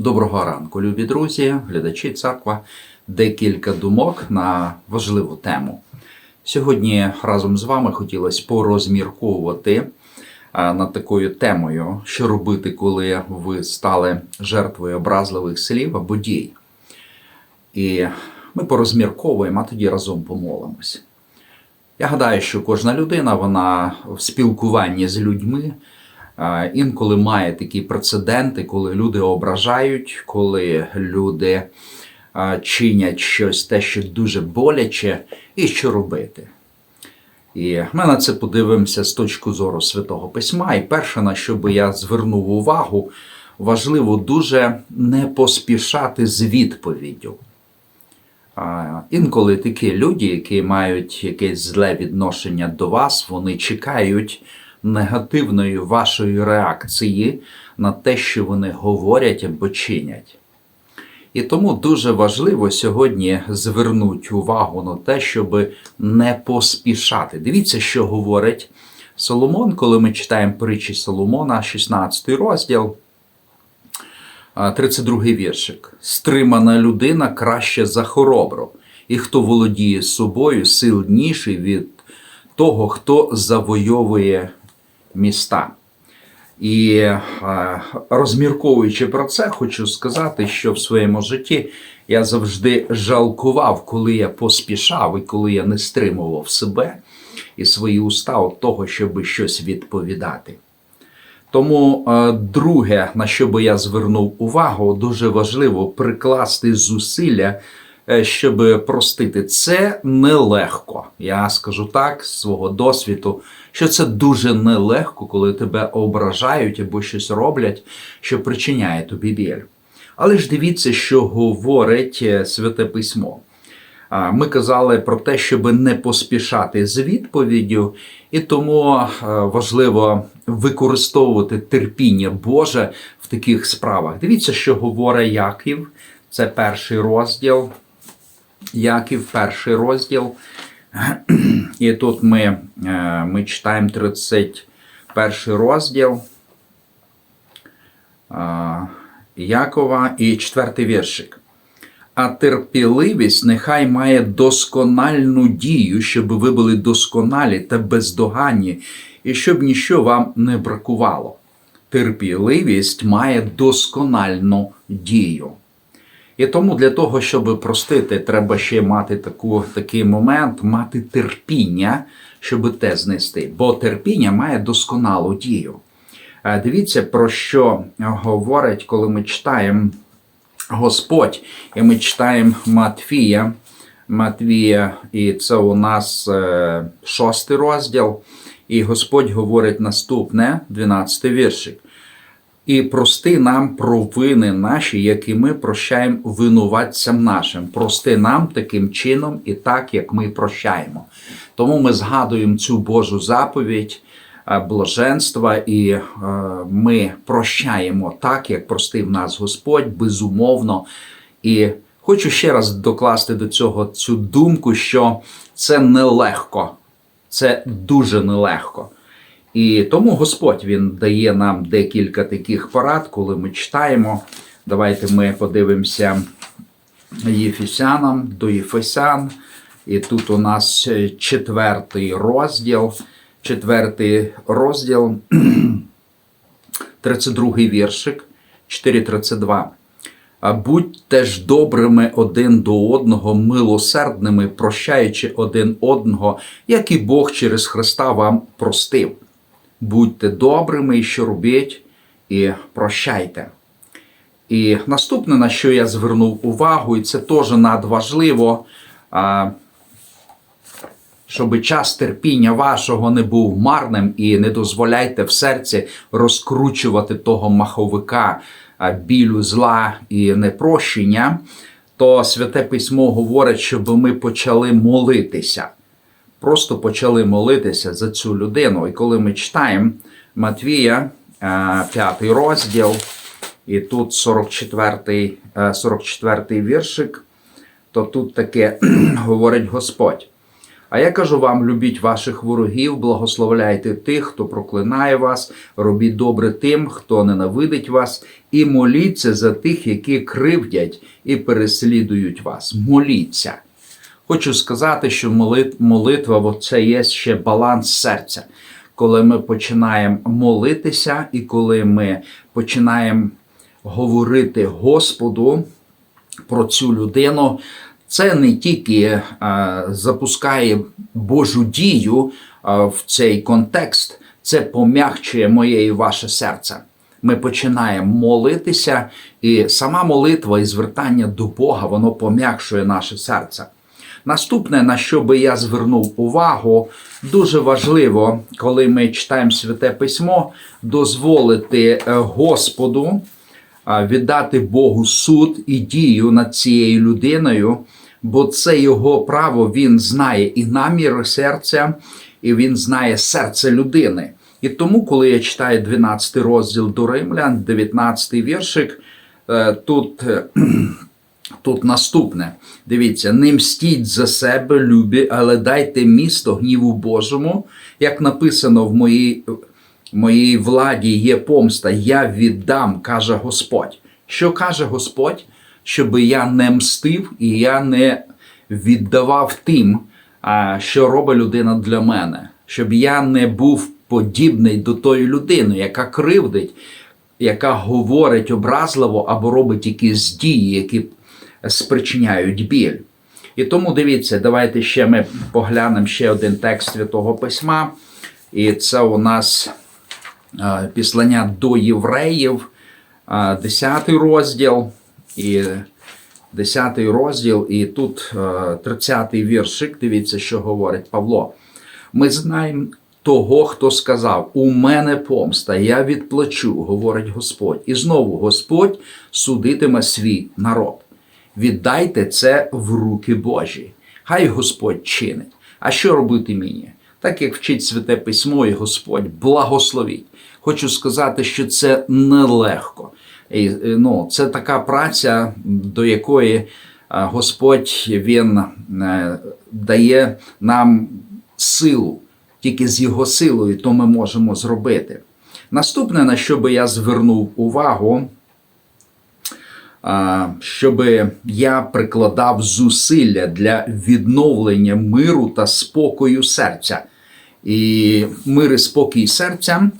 Доброго ранку, любі друзі, глядачі церква. Декілька думок на важливу тему. Сьогодні разом з вами хотілося порозмірковувати над такою темою, що робити, коли ви стали жертвою образливих слів або дій. І ми порозмірковуємо, а тоді разом помолимось. Я гадаю, що кожна людина, вона в спілкуванні з людьми інколи має такі прецеденти, коли люди ображають, коли люди чинять щось те, що дуже боляче, і що робити. І ми на це подивимося з точки зору Святого Письма. І перше, на що би я звернув увагу, важливо дуже не поспішати з відповіддю. Інколи такі люди, які мають якесь зле відношення до вас, вони чекають негативної вашої реакції на те, що вони говорять або чинять. І тому дуже важливо сьогодні звернути увагу на те, щоб не поспішати. Дивіться, що говорить Соломон, коли ми читаємо притчі Соломона, 16 розділ. 32 віршик. Стримана людина краще за хоробру, і хто володіє собою, сильніший від того, хто завойовує міста. І е, розмірковуючи про це, хочу сказати, що в своєму житті я завжди жалкував, коли я поспішав і коли я не стримував себе і свої уста від того, щоб щось відповідати. Тому е, друге, на що би я звернув увагу, дуже важливо прикласти зусилля, щоб простити. Це нелегко. Я скажу так з свого досвіду, що це дуже нелегко, коли тебе ображають або щось роблять, що причиняє тобі біль. Але ж дивіться, що говорить е, Святе Письмо. Ми казали про те, щоб не поспішати з відповіддю, і тому важливо використовувати терпіння Боже в таких справах. Дивіться, що говорить Яків. Це перший розділ. Яків, перший розділ. І тут ми, ми читаємо 31 розділ Якова і четвертий віршик а терпіливість нехай має доскональну дію, щоб ви були досконалі та бездоганні, і щоб ніщо вам не бракувало. Терпіливість має доскональну дію. І тому для того, щоб простити, треба ще мати таку, такий момент, мати терпіння, щоб те знести. Бо терпіння має досконалу дію. Дивіться, про що говорить, коли ми читаємо. Господь. І ми читаємо Матфія. Матвія, і це у нас е, шостий розділ. І Господь говорить наступне, 12 віршик. І прости нам провини наші, які ми прощаємо винуватцям нашим. Прости нам таким чином і так, як ми прощаємо. Тому ми згадуємо цю Божу заповідь блаженства, і е, ми прощаємо так, як простив нас Господь, безумовно. І хочу ще раз докласти до цього цю думку, що це нелегко, це дуже нелегко. І тому Господь Він дає нам декілька таких порад, коли ми читаємо. Давайте ми подивимося Єфесянам до Єфесян. І тут у нас четвертий розділ четвертий розділ, 32 віршик, 4.32. Будьте ж добрими один до одного, милосердними, прощаючи один одного, як і Бог через Христа вам простив. Будьте добрими, що робіть, і прощайте. І наступне, на що я звернув увагу, і це теж надважливо щоб час терпіння вашого не був марним, і не дозволяйте в серці розкручувати того маховика білю зла і непрощення, то святе письмо говорить, щоб ми почали молитися. Просто почали молитися за цю людину. І коли ми читаємо Матвія, 5 розділ, і тут 44 44 віршик, то тут таке говорить Господь. А я кажу вам: любіть ваших ворогів, благословляйте тих, хто проклинає вас, робіть добре тим, хто ненавидить вас, і моліться за тих, які кривдять і переслідують вас. Моліться. Хочу сказати, що молитва це є ще баланс серця. Коли ми починаємо молитися, і коли ми починаємо говорити Господу про цю людину, це не тільки е, запускає Божу дію е, в цей контекст, це пом'якчує моє і ваше серце. Ми починаємо молитися, і сама молитва і звертання до Бога, воно пом'якшує наше серце. Наступне, на що би я звернув увагу, дуже важливо, коли ми читаємо святе письмо, дозволити е, Господу віддати Богу суд і дію над цією людиною, бо це його право, він знає і намір серця, і він знає серце людини. І тому, коли я читаю 12 розділ до Римлян, 19 віршик, е, тут. Тут наступне. Дивіться, не мстіть за себе, любі, але дайте місто гніву Божому. Як написано в моїй, моїй владі є помста, я віддам, каже Господь. Що каже Господь? Щоб я не мстив і я не віддавав тим, що робить людина для мене. Щоб я не був подібний до тої людини, яка кривдить, яка говорить образливо або робить якісь дії, які спричиняють біль. І тому дивіться, давайте ще ми поглянемо ще один текст Святого Письма. І це у нас післання до євреїв, е, 10 розділ. І 10 розділ, і тут е, 30 віршик. Дивіться, що говорить Павло. Ми знаємо того, хто сказав: У мене помста, я відплачу, говорить Господь. І знову Господь судитиме свій народ. Віддайте це в руки Божі. Хай Господь чинить. А що робити мені? Так як вчить святе письмо, і Господь благословіть. Хочу сказати, що це нелегко. І, е, ну, це така праця, до якої е, Господь Він е, дає нам силу. Тільки з його силою то ми можемо зробити. Наступне, на що би я звернув увагу, щоб я прикладав зусилля для відновлення миру та спокою серця. І мир і спокій серця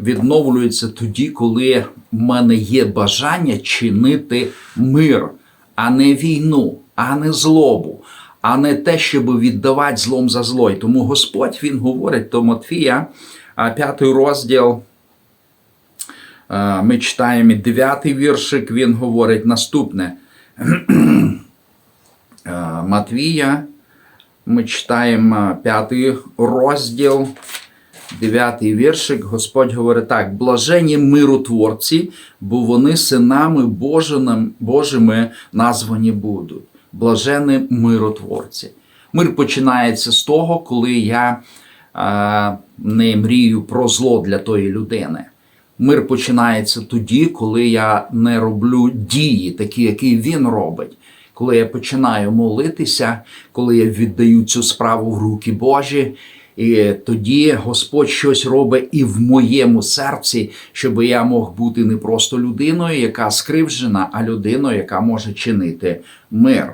відновлюються тоді, коли в мене є бажання чинити мир, а не війну, а не злобу, а не те, щоб віддавати злом за зло. І тому Господь Він говорить до Матфія, а, п'ятий розділ. Е, Ми читаємо дев'ятий віршик, він говорить наступне. Е, Матвія, ми читаємо п'ятий розділ, дев'ятий віршик. Господь говорить так: блажені миротворці, бо вони синами Божими, Божими названі будуть. Блажені миротворці. Мир починається з того, коли я е, не мрію про зло для тої людини. Мир починається тоді, коли я не роблю дії, такі, які він робить. Коли я починаю молитися, коли я віддаю цю справу в руки Божі, і тоді Господь щось робить і в моєму серці, щоб я мог бути не просто людиною, яка скривджена, а людиною, яка може чинити мир.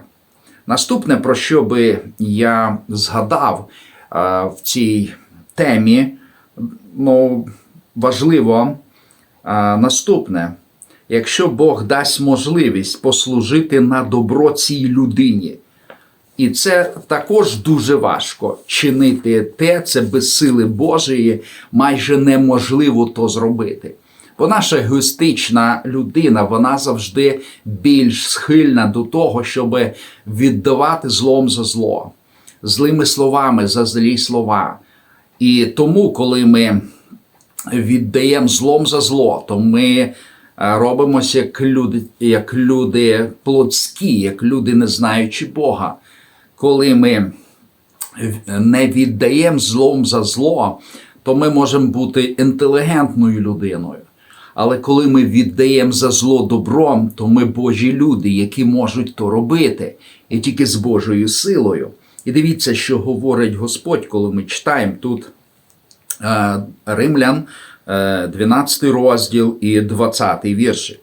Наступне, про що би я згадав е, в цій темі, ну, важливо а, наступне: якщо Бог дасть можливість послужити на добро цій людині, і це також дуже важко чинити те, це без сили Божої майже неможливо то зробити. Бо наша егоїстична людина, вона завжди більш схильна до того, щоб віддавати злом за зло, злими словами за злі слова. І тому, коли ми віддаємо злом за зло, то ми е, робимося як люди, як люди плотські, як люди, не знаючи Бога. Коли ми не віддаємо злом за зло, то ми можемо бути інтелігентною людиною. Але коли ми віддаємо за зло добром, то ми Божі люди, які можуть то робити, і тільки з Божою силою. І дивіться, що говорить Господь, коли ми читаємо тут Римлян, е, 12 розділ і 20 віршик.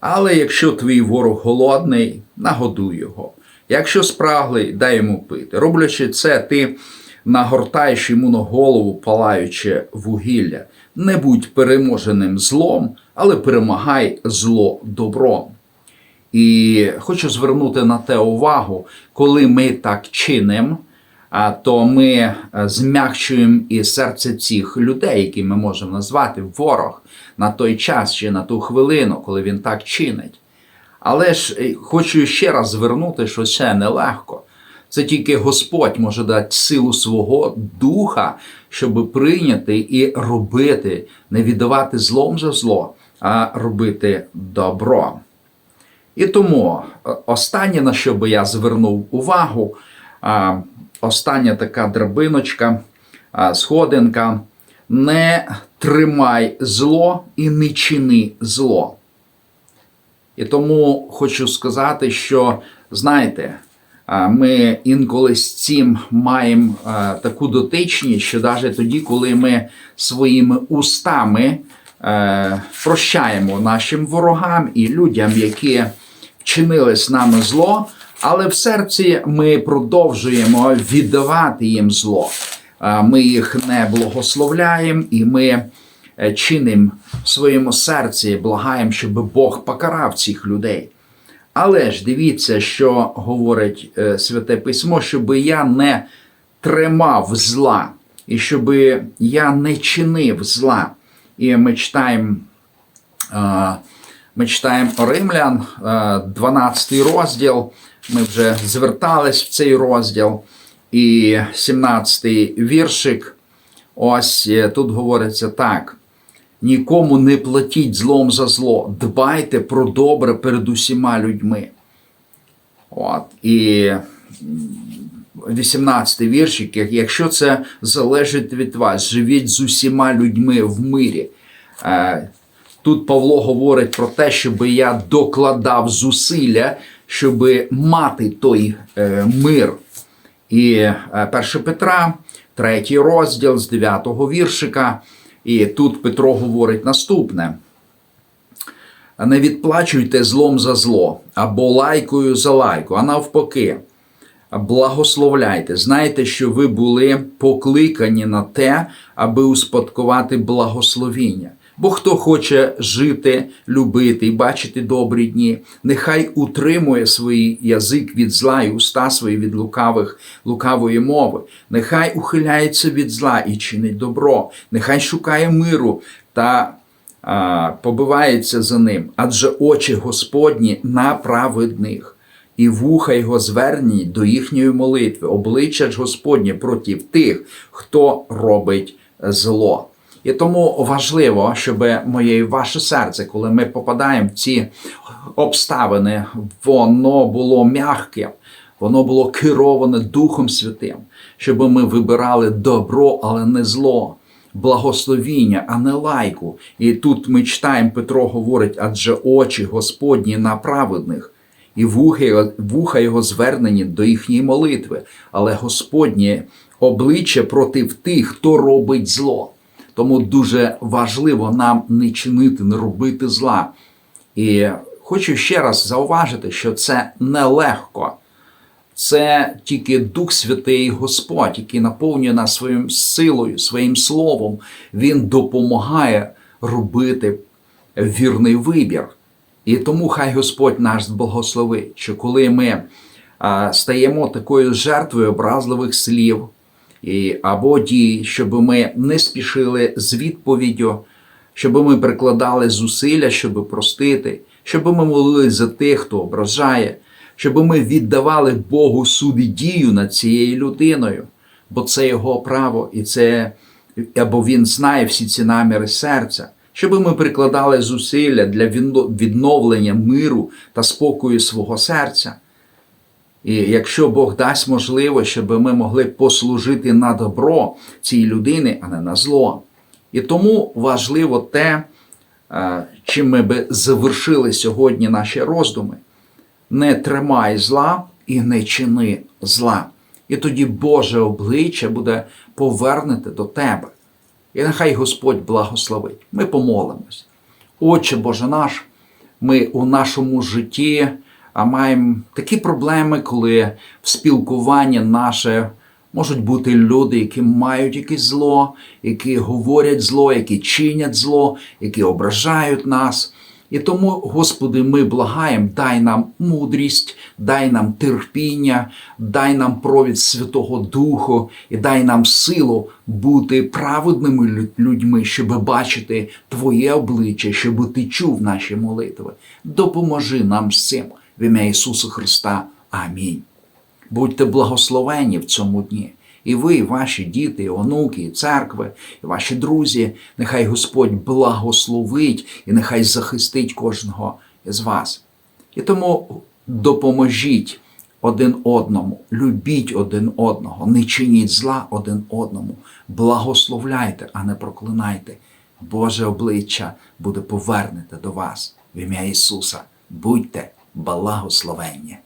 Але якщо твій ворог голодний, нагодуй його. Якщо спраглий, дай йому пити. Роблячи це, ти нагортаєш йому на голову палаюче вугілля. Не будь переможеним злом, але перемагай зло добром. І хочу звернути на те увагу, коли ми так чинимо, то ми е, змягчуємо і серце цих людей, які ми можемо назвати ворог на той час чи на ту хвилину, коли він так чинить. Але ж е, хочу ще раз звернути, що це нелегко. Це тільки Господь може дати силу свого духа, щоб прийняти і робити, не віддавати злом за зло, а робити добро. І тому е, останнє, на що би я звернув увагу, остання така драбиночка, сходинка. Не тримай зло і не чини зло. І тому хочу сказати, що знаєте, ми інколи з цим маємо таку дотичність, що навіть тоді, коли ми своїми устами е, прощаємо нашим ворогам і людям, які вчинили з нами зло, але в серці ми продовжуємо віддавати їм зло. Ми їх не благословляємо і ми е, чинимо в своєму серці, благаємо, щоб Бог покарав цих людей. Але ж дивіться, що говорить е, Святе Письмо, щоб я не тримав зла, і щоб я не чинив зла. І ми читаємо, е, ми читаємо Римлян, е, 12 розділ. Ми вже звертались в цей розділ. І 17 віршик. Ось е, тут говориться так. Нікому не платіть злом за зло, дбайте про добре перед усіма людьми. От. І 18-й віршик, якщо це залежить від вас, живіть з усіма людьми в мирі. Е, Тут Павло говорить про те, щоб я докладав зусилля, щоб мати той е, мир. І е, 1 Петра, третій розділ з 9 віршика. І тут Петро говорить наступне: не відплачуйте злом за зло або лайкою за лайку, а навпаки, благословляйте. Знайте, що ви були покликані на те, аби успадкувати благословіння. Бо хто хоче жити, любити і бачити добрі дні, нехай утримує свій язик від зла і уста свої від лукавих, лукавої мови, нехай ухиляється від зла і чинить добро, нехай шукає миру та а, побивається за ним, адже очі Господні на праведних, і вуха його звернені до їхньої молитви, обличчя ж Господнє проти тих, хто робить зло. І тому важливо, щоб моє і ваше серце, коли ми попадаємо в ці обставини, воно було м'яким, воно було кероване Духом Святим, щоб ми вибирали добро, але не зло, благословіння, а не лайку. І тут ми читаємо, Петро говорить, адже очі Господні на праведних. І вуха його звернені до їхньої молитви, але Господнє обличчя проти тих, хто робить зло. Тому дуже важливо нам не чинити, не робити зла. І хочу ще раз зауважити, що це нелегко. Це тільки Дух Святий Господь, який наповнює нас своїм силою, своїм словом. Він допомагає робити вірний вибір. І тому хай Господь наш благословить, що коли ми стаємо такою жертвою образливих слів, або дій, щоб ми не спішили з відповіддю, щоб ми прикладали зусилля, щоб простити, щоб ми молились за тих, хто ображає, щоб ми віддавали Богу суд і дію над цією людиною, бо це його право, і це або він знає всі ці наміри серця. Щоб ми прикладали зусилля для відновлення миру та спокою свого серця. І якщо Бог дасть можливо, щоб ми могли послужити на добро цій людини, а не на зло. І тому важливо те, е, чим ми би завершили сьогодні наші роздуми. Не тримай зла і не чини зла. І тоді Боже обличчя буде повернете до тебе. І нехай Господь благословить. Ми помолимось. Отче Боже наш, ми у нашому житті а маємо такі проблеми, коли в спілкуванні наше можуть бути люди, які мають якесь зло, які говорять зло, які чинять зло, які ображають нас. І тому, Господи, ми благаємо, дай нам мудрість, дай нам терпіння, дай нам провід Святого Духу і дай нам силу бути праведними людьми, щоб бачити Твоє обличчя, щоб Ти чув наші молитви. Допоможи нам з цим в ім'я Ісуса Христа. Амінь. Будьте благословені в цьому дні. І ви, і ваші діти, і онуки, і церкви, і ваші друзі, нехай Господь благословить і нехай захистить кожного із вас. І тому допоможіть один одному, любіть один одного, не чиніть зла один одному, благословляйте, а не проклинайте. Боже обличчя буде повернете до вас в ім'я Ісуса. Будьте благословенні.